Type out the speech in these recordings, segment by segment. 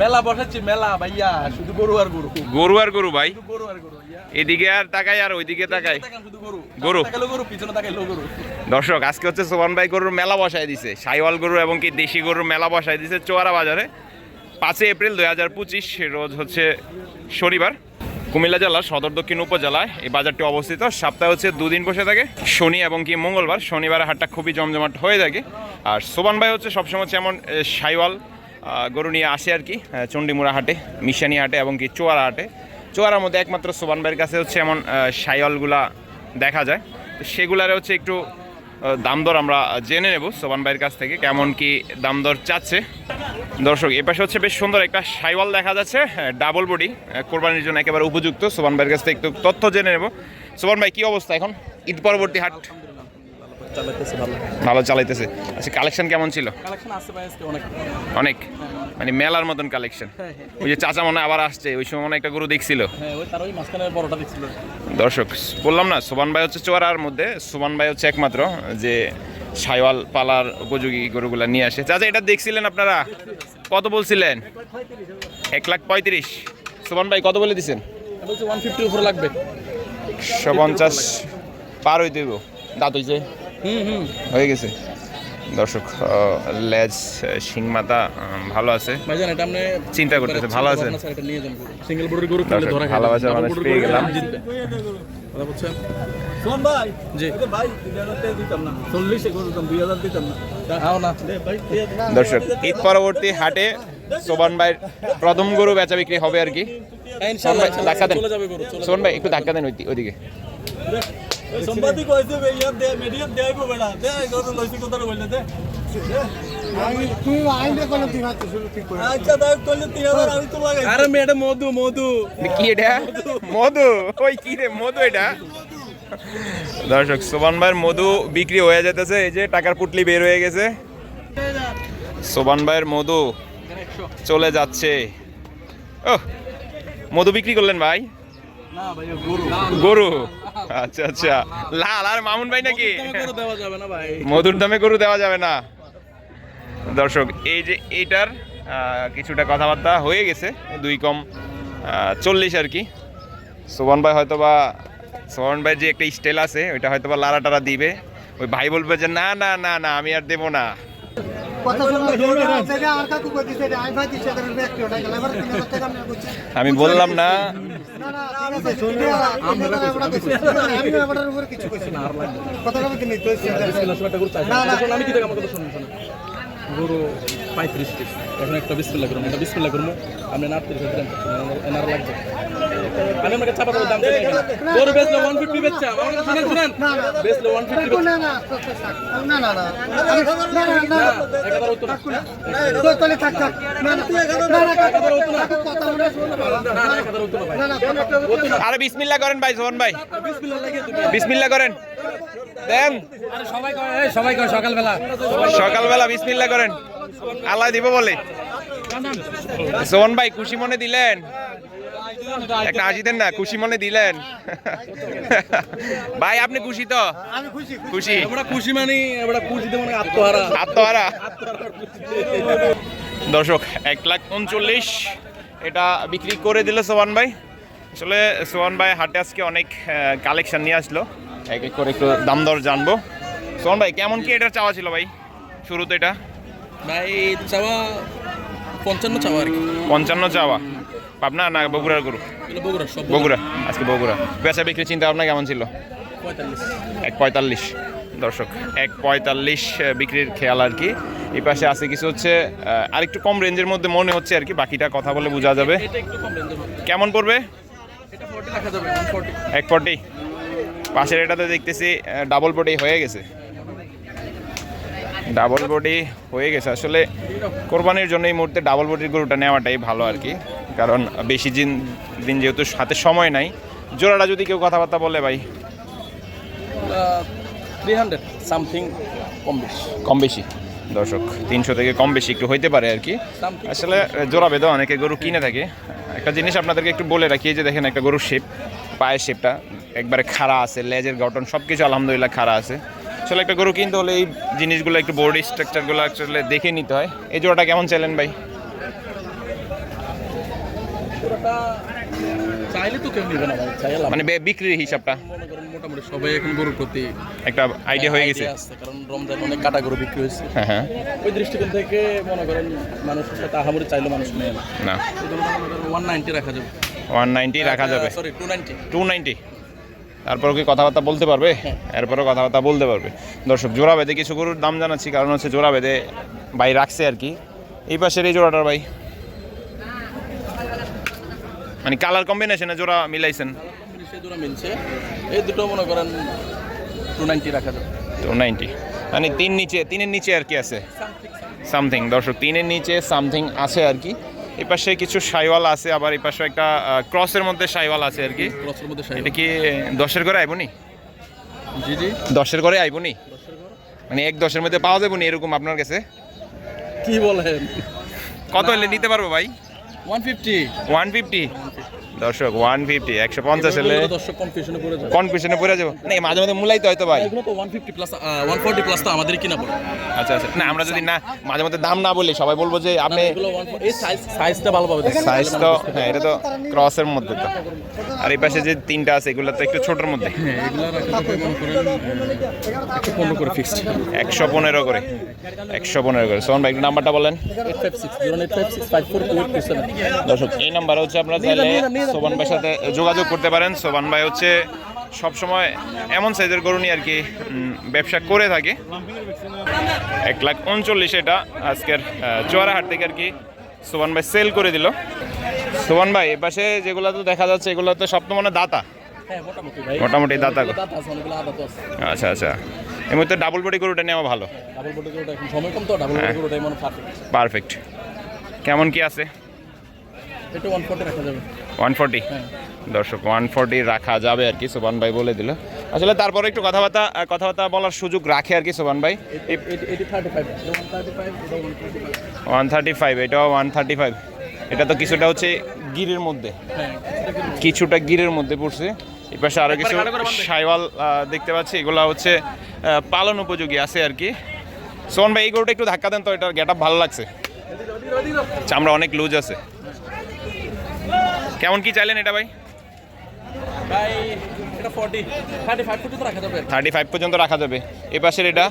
মেলা বসাচ্ছি মেলা ভাইয়া শুধু গরু আর গরু। গরু আর গরু ভাই? গরু আর গরু। এদিকে আর তাকাই আর ওইদিকে তাকাই। গরু। গরু। পিছনে তাকাইলো গরু। দর্শক আজকে হচ্ছে সোহান ভাই গরুর মেলা বসায় দিছে। সাইওয়াল গরু এবং কি দেশি গরুর মেলা বসায় দিছে চোয়ারা বাজারে। পাঁচই এপ্রিল দুই হাজার পঁচিশ রোজ হচ্ছে শনিবার। কুমিল্লা জেলার সদর দক্ষিণ উপজেলায় এই বাজারটি অবস্থিত। সপ্তাহে হচ্ছে দুদিন বসে থাকে শনি এবং কি মঙ্গলবার। শনিবার হাটটা খুবই জমজমাট হয়ে থাকে। আর সোবান ভাই হচ্ছে সবসময় হচ্ছে এমন সাইওয়াল গরু নিয়ে আসে আর কি চণ্ডীমুড়া হাটে, মিশানি হাটে এবং কি চোয়ারা হাটে। চোয়ারার মধ্যে একমাত্র সোবান ভাইয়ের কাছে হচ্ছে এমন সাইওয়ালগুলা দেখা যায়। তো সেগুলারে হচ্ছে একটু দাম দর আমরা জেনে নেব সোবান ভাইয়ের কাছ থেকে, কেমন কি দাম দর চাচ্ছে। দর্শক, এ পাশে হচ্ছে বেশ সুন্দর একটা সাইওয়াল দেখা যাচ্ছে ডাবল বডি কোরবানির জন্য একেবারে উপযুক্ত। সোবান ভাইয়ের কাছ থেকে একটু তথ্য জেনে নেব। সোবান ভাই, কি অবস্থা এখন? ঈদ পরবর্তী হাট চালাইতেছে ভালো। ভালো চালাইতেছে। আচ্ছা কালেকশন কেমন ছিল? কালেকশন আছে ভাই আজকে অনেক। অনেক? মানে মেলার মতন কালেকশন হ্যাঁ হ্যাঁ। ওই যে চাচা মনে আবার আসছে ওই সময় মনে একটা গরু দেখছিল। হ্যাঁ দেখছিল। দর্শক বললাম না সোবান ভাই হচ্ছে চোয়ারার মধ্যে সোবান ভাই হচ্ছে একমাত্র যে সাইওয়াল পালার উপযোগী গরুগুলা নিয়ে আসে। চাচা এটা দেখছিলেন আপনারা? কত বলছিলেন? এক লাখ পঁয়ত্রিশ। সোবান ভাই কত বলে দিছেন? ওয়ান ফিফটির উপরে লাগবে। পঞ্চাশ পার হইতে দাঁত হইছে? হুম হয়ে গেছে। দর্শক লেজ শিং মাথা ভালো আছে। ভাইজান এটা আপনি চিন্তা করতেছে, ভালো আছে? Double মানুষ পেয়ে গেলাম। ভাই ভাই ভাই। দর্শক ঈদ পরবর্তী হাটে সোবান ভাইয়ের প্রথম গরু বেচা বিক্রি হবে আর কি। হ্যাঁ, ইনশাআল্লাহ সোহান ভাই, ধাক্কা দেন। ভাই একটু ধাক্কা দেন ওইদিকে। ওই সম্পাদিক বে ইয়ার দে মিডিয়াম দেইব বেড়া। দে কত লইছি কথা বললে দে। আচ্ছা দাও কইলে 3000 আমি তো লাগাই। আরে মেয়ে মধু মধু। কি এটা? মধু? ওই কি রে মধু এটা? দর্শক সোবান ভাইয়ের মধু বিক্রি হয়ে যেতেছে এই যে টাকার পুটলি বের হয়ে গেছে। সোবান ভাইয়ের মধু চলে যাচ্ছে। ও মধু বিক্রি করলেন ভাই? গরু? আচ্ছা আচ্ছা। লাল, আর মামুন ভাই নাকি? মধুর দামে গরু দেওয়া যাবে না। দর্শক, এই যে এইটার কিছুটা কথাবার্তা হয়ে গেছে, দুই কম চল্লিশ আর কি। সোবান ভাই হয়তো বা সোবান ভাই যে একটা স্টাইল আছে, ওইটা হয়তো বা লারা টারা দিবে। ওই ভাই বলবে যে, না না না না, আমি আর দেবো না। আমি বললাম না। না না ঠিক আমি শুনে আমরা আমরা কিছু আমি পঁয়ত্রিশ পিস এখন একটা বিসমিল্লাহ করুন এটা বিসমিল্লাহ করুন আপনি না আটত্রিশ দিলেন এনার লাগবে আমি আপনাকে চাপা দেবো দাম গরু বেচলে ওয়ান ফিফটি বেচছে আমার শুনেন শুনেন না, না। ওয়ান ফিফটি না না না না না মনে আরে বিসমিল্লা করেন ভাই সোহন ভাই বিসমিল্লা করেন দেন সবাই সবাই সকালবেলা সকালবেলা বিসমিল্লা করেন আল্লাহ দিব বলে। সোহন ভাই খুশি মনে দিলেন? একটা হাসি দেন না খুশি মনে দিলেন? ভাই আপনি খুশি তো? খুশি খুশি। মানি মানে আত্মহারা। দর্শক এক লাখ উনচল্লিশ এটা বিক্রি করে দিল সোহান ভাই। আসলে সোহান ভাই হাটে আজকে অনেক কালেকশন নিয়ে আসলো। এক এক করে একটু দাম দর জানব। সোহান ভাই কেমন কি এটা চাওয়া ছিল ভাই? শুরুতে এটা? ভাই চাওয়া পঞ্চান্ন চাওয়া আর কি। পঞ্চান্ন চাওয়া। পাবনা না বগুড়ার গরু? বগুড়া বগুড়া। আজকে বগুড়া। বেচা বিক্রি চিন্তা ভাবনা কেমন ছিল? এক পঁয়তাল্লিশ। দর্শক এক পঁয়তাল্লিশ বিক্রির খেয়াল আর কি। এই পাশে আছে কিছু হচ্ছে আহ, আরেকটু কম রেঞ্জের মধ্যে মনে হচ্ছে আর কি বাকিটা কথা বলে বোঝা যাবে। একটু কেমন পড়বে? এক ফর্টি পাশের এটাতে দেখতেছি ডাবল বডি হয়ে গেছে। ডাবল বডি হয়ে গেছে। আসলে কোরবানির জন্য এই মুহূর্তে ডাবল বডির গরুটা নেওয়াটাই ভালো আর কি। কারণ বেশি দিন দিন যেহেতু হাতে সময় নাই। জোড়াটা যদি কেউ কথাবার্তা বলে ভাই? থ্রি হান্ড্রেড সামথিং কম বেশি। কম বেশি। দর্শক তিনশো থেকে কম বেশি একটু হইতে পারে আর কি। আসলে জোড়া বেঁধে অনেকে গরু কিনে থাকে। একটা জিনিস আপনাদেরকে একটু বলে রাখি যে দেখেন একটা গরুর শেপ পায়ের শেপটা একবারে খাড়া আছে লেজের গঠন সব কিছু আলহামদুলিল্লাহ খাড়া আছে। আসলে একটা গরু কিনতে হলে এই জিনিসগুলো একটু বডি স্ট্রাকচারগুলো আসলে দেখে নিতে হয়। এই জোড়াটা কেমন চাইলেন ভাই? গরুটা চাইলে তো কেউ নিবে না মানে বিক্রির হিসাবটা? মোটামুটি সবাই এখন গরুর প্রতি একটা আইডিয়া হয়ে গেছে। কারণ রমজান অনেক কাটা গরু বিক্রি হয়েছে। হ্যাঁ হ্যাঁ। ওই দৃষ্টিকোণ থেকে মনে করেন মানুষের সাথে আহামরি চাইলে মানুষ নেয় না। না। মনে ওয়ান নাইনটি রাখা যাবে। ওয়ান নাইনটি রাখা যাবে। Sorry two ninety two ninety তারপর কি কথাবার্তা বলতে পারবে? এরপরেও কথাবার্তা বলতে পারবে। দর্শক জোড়া বেঁধে কিছু গরুর দাম জানাচ্ছি কারণ হচ্ছে জোড়া বেঁধে ভাই রাখছে আর কি। এই পাশের এই জোড়াটার ভাই। মানে কালার কম্বিনেশনে জোড়া মিলাইছেন। মিলছে। এই দুটো মনে করেন টু নাইনটি রাখা যাবে। টু নাইনটি মানে তিন নিচে তিনের নিচে আর কি আছে। সামথিং দর্শক তিনের নিচে সামথিং আছে আর কি। এই পাশে কিছু সাইওয়াল আছে আবার এই পাশে একটা ক্রসের মধ্যে সাইওয়াল আছে আর কি। ক্রসের মধ্যে এটা কি দশের ঘরে আইবনি জি জি। দশের ঘরে আইবনি মানে এক দশের মধ্যে পাওয়া যাবে না এরকম আপনার কাছে? কি বলেন? কত হলে নিতে পারব ভাই? One fifty. One fifty? দর্শক ওয়ান ফিফটি একশো পঞ্চাশ হলে দর্শক কনফিউশনে পড়ে কনফিউশনে পড়ে যাব। না মাঝে মাঝে মূলাই তো হয়তো ভাই। এগুলো তো one fifty plus one forty plus তো আমাদের কিনা পড়ে। আচ্ছা আচ্ছা। না আমরা যদি না মাঝে মধ্যে দাম না বলি সবাই বলব যে আপনি এই সাইজটা ভালোভাবে দেখেন সাইজ তো হ্যাঁ এটা তো ক্রসের মধ্যে তো। আর এই পাশে যে তিনটা আছে এগুলো তো একটু ছোটোর মধ্যে। হ্যাঁ যাবে একশো পনেরো করে ফিক্সড একশো পনেরো করে। একশো পনেরো করে। সোহন ভাই একটু নাম্বারটা বলেন। দর্শক এই নাম্বার হচ্ছে আপনারা চাইলে সোবান ভাইয়ের সাথে যোগাযোগ করতে পারেন। সোবান ভাই হচ্ছে সবসময় এমন সাইজের গরু নিয়ে আর কি ব্যবসা করে থাকে। এক লাখ উনচল্লিশ এটা আজকের চুয়ারাহাট থেকে আর কি সোবান ভাই সেল করে দিল। সোবান ভাই এ পাশে যেগুলো তো দেখা যাচ্ছে এগুলো তো সব তো মানে দাতা। হ্যাঁ মোটামুটি দাতা আচ্ছা আচ্ছা। মধ্যে ডাবল বডি গরুটা নেওয়া ভালো। সময় বডি গরুটাই মনে পারফেক্ট পারফেক্ট কেমন কি আছে? এটা ওয়ান ফোর্টি রাখা যাবে। One forty? হ্যাঁ। দর্শক ওয়ান ফোরটি রাখা যাবে আর কি সোবান ভাই বলে দিল। আসলে তারপরে একটু কথাবার্তা কথাবার্তা বলার সুযোগ রাখে আর কি সোবান ভাই। এটি thirty five one thirty five এটা one thirty five one thirty five এটাও ওয়ান থার্টি ফাইভ। এটা তো কিছুটা হচ্ছে গিরের মধ্যে। হ্যাঁ কিছুটা গিরের মধ্যে। পড়ছে। এই পাশে আরও কিছু সাইওয়াল দেখতে পাচ্ছি এগুলো হচ্ছে পালন উপযোগী আছে আর কি। সোহন ভাই এই গরুটা একটু ধাক্কা দেন তো এটার গেট ভালো লাগছে। চামড়া অনেক লুজ আছে। কেমন কি চাইলেন এটা ভাই? ভাই এটা ফর্টি থার্টি ফাইভ পর্যন্ত রাখা যাবে। থার্টি ফাইভ পর্যন্ত রাখা যাবে। এ পাশের এটা?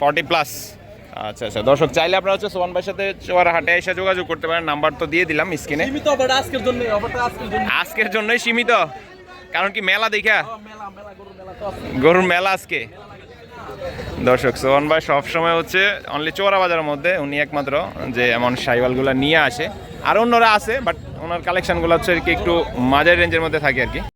ফর্টি প্লাস আচ্ছা আচ্ছা। দর্শক চাইলে আপনারা হচ্ছে সোহান ভাইয়ের সাথে চোয়ারা হাটে এসে যোগাযোগ করতে পারেন। নাম্বার তো দিয়ে দিলাম স্ক্রিনে। আজকের জন্য অফারটা আজকের জন্য। আজকের জন্যই সীমিত। কারণ কি মেলা দেখা? গরুর মেলা আজকে। দর্শক সোহন ভাই সবসময় হচ্ছে অনলি চোরা বাজারের মধ্যে। উনি একমাত্র যে এমন সাইওয়ালগুলো নিয়ে আসে। আর অন্যরা আছে বাট ওনার কালেকশনগুলো হচ্ছে আর কি একটু মাঝারি রেঞ্জের মধ্যে থাকে আর কি।